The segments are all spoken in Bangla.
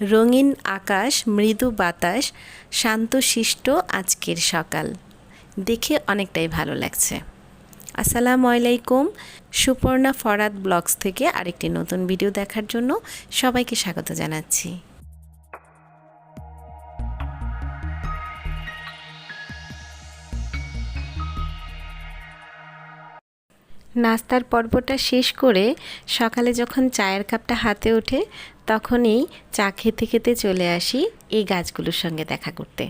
রঙিন আকাশ, মৃদু বাতাস শান্তশিষ্ট আজকের সকাল। দেখে অনেকটাই ভালো লাগছে। আসসালামু আলাইকুম। সুপর্ণা ফরাদ ব্লগস থেকে আরেকটি নতুন ভিডিও দেখার জন্য সবাইকে স্বাগত জানাচ্ছি। নাস্তার পর্বটা শেষ করে সকালে যখন চায়ের কাপটা হাতে ওঠে, তখনই চা খেতে খেতে চলে আসি এই গাছগুলোর সঙ্গে দেখা করতে।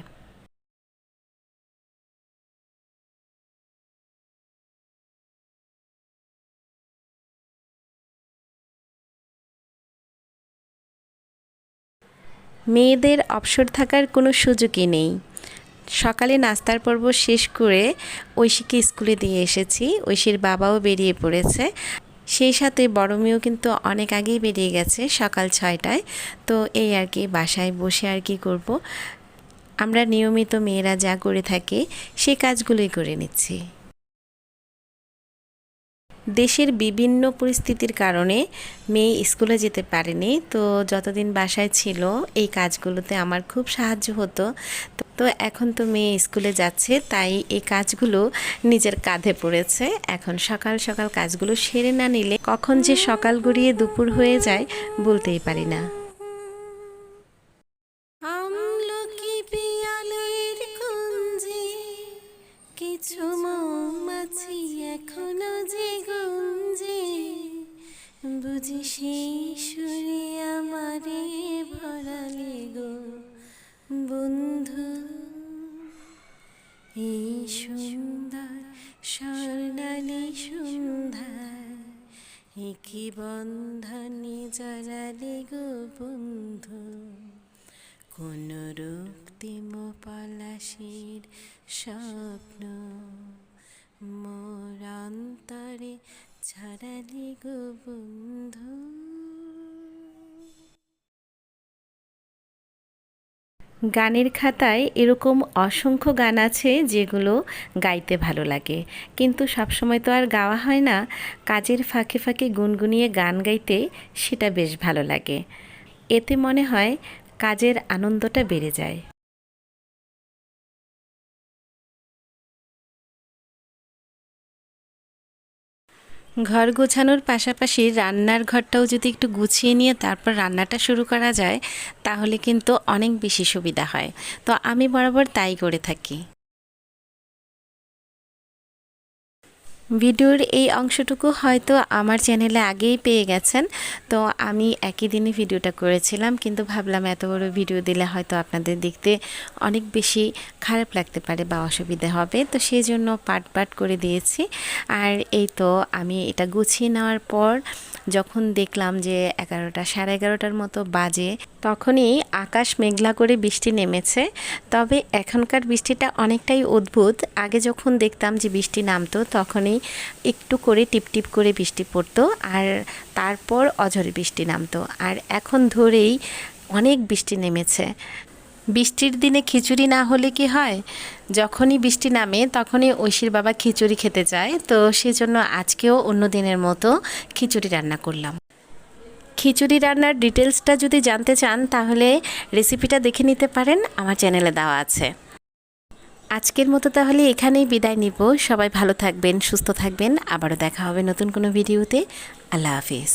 মেয়েদের অবসর থাকার কোনো সুযোগই নেই। সকালে নাস্তার পর্ব শেষ করে ঐশীকে স্কুলে দিয়ে এসেছি। ঐশীর বাবাও বেরিয়ে পড়েছে। সেই সাথে বড় মেয়েও কিন্তু অনেক আগেই বেরিয়ে গেছে সকাল ছয়টায়। তো এই আর কি, বাসায় বসে আর কি করব। আমরা নিয়মিত মেয়েরা যা করে থাকি সেই কাজগুলোই করে নিচ্ছি। দেশের বিভিন্ন পরিস্থিতির কারণে মেয়ে স্কুলে যেতে পারেনি। তো যতদিন বাসায় ছিল, এই কাজগুলোতে আমার খুব সাহায্য হতো। তো এখন তো মেয়ে স্কুলে যাচ্ছে, তাই এই কাজগুলো নিজের কাঁধে পড়েছে। এখন সকাল সকাল কাজগুলো সেরে না নিলে কখন যে সকাল গড়িয়ে দুপুর হয়ে যায় বলতেই পারি না। একই বন্ধনে জরালি গো বন্ধু। কোন রক্তিম পলাশির স্বপ্ন মোর অন্তরে ছড়ালি গো গানের খাতায় এরকম অসংখ্য গান আছে যেগুলো গাইতে ভালো লাগে। কিন্তু সবসময় তো আর গাওয়া হয় না। কাজের ফাঁকে ফাঁকে গুনগুনিয়ে গান গাইতে সেটা বেশ ভালো লাগে। এতে মনে হয় কাজের আনন্দটা বেড়ে যায়। ঘর গোছানোর পাশাপাশি রান্নার ঘরটাও যদি একটু গুছিয়ে নিয়ে তারপর রান্নাটা শুরু করা যায়, তাহলে কিন্তু অনেক বেশি সুবিধা হয়। তো আমি বরাবর তাই করে থাকি। ভিডিওর এই অংশটুকু হয়তো আমার চ্যানেলে আগেই পেয়ে গেছেন। তো আমি একই দিনে ভিডিওটা করেছিলাম, কিন্তু ভাবলাম এত বড় ভিডিও দিলে হয়তো আপনাদের দেখতে অনেক বেশি খারাপ লাগতে পারে বা অসুবিধা হবে। তো সেই জন্য পাট পাট করে দিয়েছি। আর এই তো আমি এটা গুছিয়ে নেওয়ার পর যখন দেখলাম যে এগারোটা, সাড়ে এগারোটার মতো বাজে তখনই আকাশ মেঘলা করে বৃষ্টি নেমেছে। তবে এখনকার বৃষ্টিটা অনেকটাই অদ্ভুত। আগে যখন দেখতাম যে বৃষ্টি নামতো, তখনই একটু করে টিপটিপ করে বৃষ্টি পড়তো আর তারপর অঝরে বৃষ্টি নামতো। আর এখন ধরেই অনেক বৃষ্টি নেমেছে। বৃষ্টির দিনে খিচুড়ি না হলে কি হয়? যখনই বৃষ্টি নামে, তখনই ঐশীর বাবা খিচুড়ি খেতে যায়। তো সেজন্য আজকেও অন্য দিনের মতো খিচুড়ি রান্না করলাম। খিচুড়ি রান্নার ডিটেলসটা যদি জানতে চান, তাহলে রেসিপিটা দেখে নিতে পারেন। আমার চ্যানেলে দেওয়া আছে। আজকের মতো তাহলে এখানেই বিদায় নিব। সবাই ভালো থাকবেন, সুস্থ থাকবেন। আবারও দেখা হবে নতুন কোনো ভিডিওতে। আল্লাহ হাফিজ।